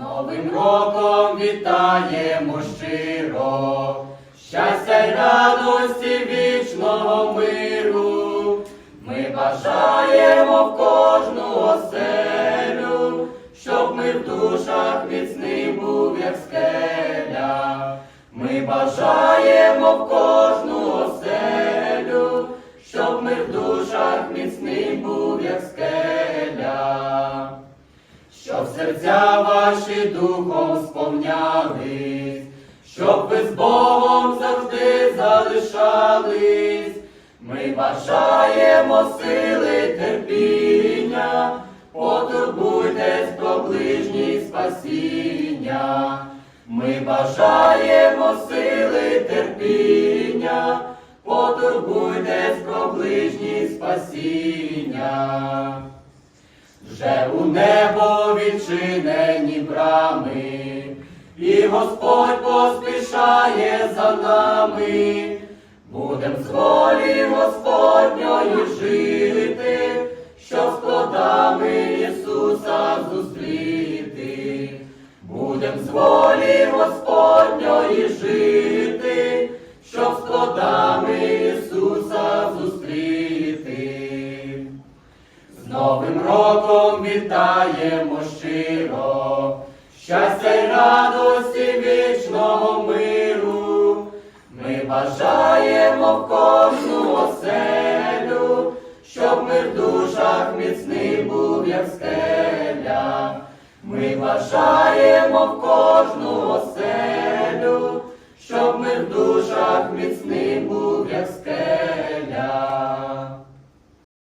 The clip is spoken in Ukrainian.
Новим роком вітаємо щиро, щастя й радості вічного миру. Ми бажаємо в кожну оселю, щоб мир в душах міцний був, як скеля. Ми бажаємо в кожну Щоб серця ваші духом сповнялись, щоб ви з Богом завжди залишались. Ми бажаємо сили терпіння, потурбуйтесь про ближніх спасіння. Ми бажаємо сили терпіння, потурбуйтесь про ближніх спасіння. Вже у небо відчинені брами, і Господь поспішає за нами, будем з волі Господньої жити, щоб з плодами Ісуса зустріти, будем з волі Господньої жити, Новим роком вітаємо щиро, щастя й радості вічного миру. Ми бажаємо в кожну оселю, щоб мир в душах міцний був, як скеля. Ми бажаємо в кожну оселю,